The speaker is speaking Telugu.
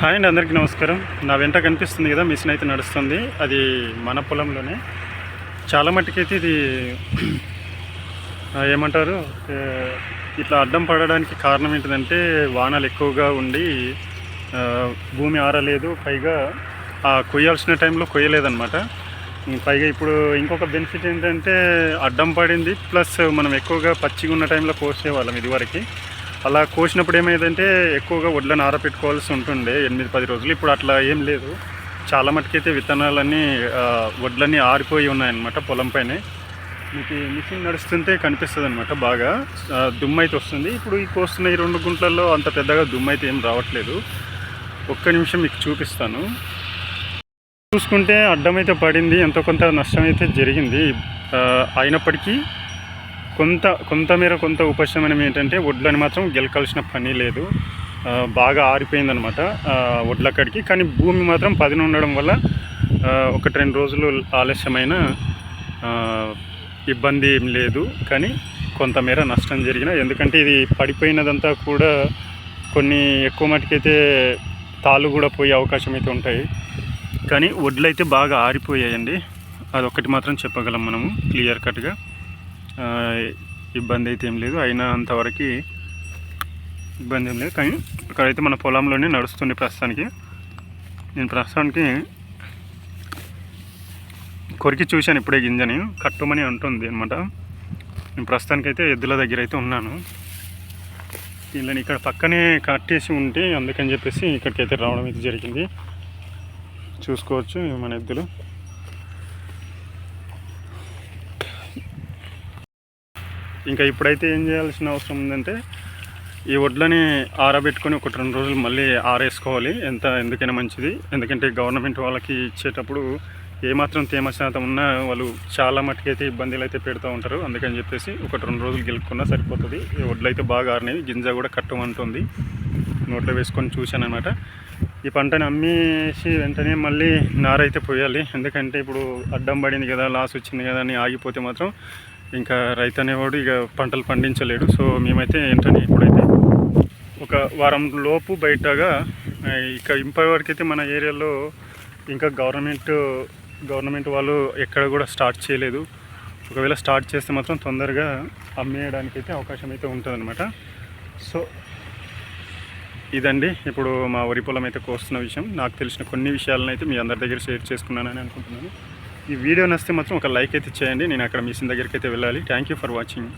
హాయ్ అండి అందరికీ నమస్కారం. నా వెంట కనిపిస్తుంది కదా మిషన్ అయితే నడుస్తుంది. అది మన పొలంలోనే. చాలా మట్టుకైతే ఇది ఏమంటారు? ఇట్లా అడ్డం పడడానికి కారణం ఏంటిదంటే వానలు ఎక్కువగా ఉండి భూమి ఆరలేదు పైగా ఆ కొయ్యాల్సిన టైంలో కొయ్యలేదన్నమాట. పైగా ఇప్పుడు ఇంకొక బెనిఫిట్ ఏంటంటే అడ్డం పడింది ప్లస్ మనం ఎక్కువగా పచ్చిగా ఉన్న టైంలో కోసేవాళ్ళం ఇదివరకు. అలా కోసినప్పుడు ఏమైందంటే ఎక్కువగా వడ్లను ఆరపెట్టుకోవాల్సి ఉంటుండే ఎనిమిది పది రోజులు. ఇప్పుడు అట్లా ఏం లేదు. చాలా మటుకైతే విత్తనాలన్నీ వడ్లన్నీ ఆరిపోయి ఉన్నాయన్నమాట పొలం పైనే. మీకు మిషన్ నడుస్తుంటే కనిపిస్తుంది అనమాట బాగా. దుమ్ము అయితే వస్తుంది. ఇప్పుడు ఈ కోస్తున్న ఈ రెండు గుంట్లలో అంత పెద్దగా దుమ్ము అయితే ఏం రావట్లేదు. ఒక్క నిమిషం మీకు చూపిస్తాను. చూసుకుంటే అడ్డం అయితే పడింది. ఎంతో కొంత నష్టం అయితే జరిగింది అయినప్పటికీ కొంత కొంతమేర కొంత ఉపశమనం ఏంటంటే వడ్లని మాత్రం గెలకాల్సిన పని లేదు. బాగా ఆరిపోయిందనమాట వడ్ల కాడికి. కానీ భూమి మాత్రం పదిన ఉండడం వల్ల ఒకటి రెండు రోజులు ఆలస్యమైన ఇబ్బంది ఏం లేదు. కానీ కొంతమేర నష్టం జరిగిన ఎందుకంటే ఇది పడిపోయినదంతా కూడా కొన్ని ఎక్కువ మటుకైతే తాళ్ళు కూడా పోయే అవకాశం అయితే ఉంటాయి. కానీ వడ్లు అయితే బాగా ఆరిపోయాయండి. అదొక్కటి మాత్రం చెప్పగలం మనము క్లియర్ కట్గా. ఇబ్బంది అయితే ఏం లేదు. అయినా అంతవరకు ఇబ్బంది ఏం లేదు. కానీ ఇక్కడైతే మన పొలంలోనే నడుస్తుంది ప్రస్తుతానికి. నేను ప్రస్తుతానికి కొరికి చూశాను ఇప్పుడే గింజని. కట్టుమని అంటుంది అనమాట నేను ప్రస్తుతానికి అయితే ఎద్దుల దగ్గర అయితే ఉన్నాను. వీళ్ళని ఇక్కడ పక్కనే కట్టేసి ఉంటే అందుకని చెప్పేసి ఇక్కడికి అయితే రావడం అయితే జరిగింది. చూసుకోవచ్చు మన ఎద్దులు. ఇంకా ఇప్పుడైతే ఏం చేయాల్సిన అవసరం ఉందంటే ఈ వడ్లని ఆరబెట్టుకొని ఒకటి రెండు రోజులు మళ్ళీ ఆరేసుకోవాలి. ఎంత ఎందుకైనా మంచిది. ఎందుకంటే గవర్నమెంట్ వాళ్ళకి ఇచ్చేటప్పుడు ఏమాత్రం తేమ శాతం ఉన్నా వాళ్ళు చాలా మట్టుకైతే ఇబ్బందులు అయితే పెడుతూ ఉంటారు. అందుకని చెప్పేసి ఒకటి రెండు రోజులు గెలుపుకున్నా సరిపోతుంది. ఈ వడ్లు అయితే బాగా ఆరినాయి. గింజ కూడా కట్టమంటుంది నోట్లో వేసుకొని చూశాను అనమాట ఈ పంటని అమ్మేసి వెంటనే మళ్ళీ నారైతే పోయాలి. ఎందుకంటే ఇప్పుడు అడ్డం పడింది కదా లాస్ వచ్చింది కదా అని ఆగిపోతే మాత్రం ఇంకా రైతు అనేవాడు ఇక పంటలు పండించలేడు. సో మేమైతే ఏంటని ఇప్పుడైతే ఒక వారం లోపు బయటగా ఇక ఇంపై వరకు అయితే మన ఏరియాలో ఇంకా గవర్నమెంట్ గవర్నమెంట్ వాళ్ళు ఎక్కడ కూడా స్టార్ట్ చేయలేదు. ఒకవేళ స్టార్ట్ చేస్తే మాత్రం తొందరగా అమ్మేయడానికి అయితే అవకాశం అయితే ఉంటుందన్నమాట. సో ఇదండి. ఇప్పుడు మా వరి పొలం అయితే కోస్తున్న విషయం. నాకు తెలిసిన కొన్ని విషయాలను అయితే మీ అందరి దగ్గర షేర్ చేసుకున్నానని అనుకుంటున్నాను. ఈ వీడియో నచ్చితే మాత్రం ఒక లైక్ అయితే చేయండి. నేను అక్కడ మిషన్ దగ్గరికి అయితే వెళ్ళాలి. Thank you for watching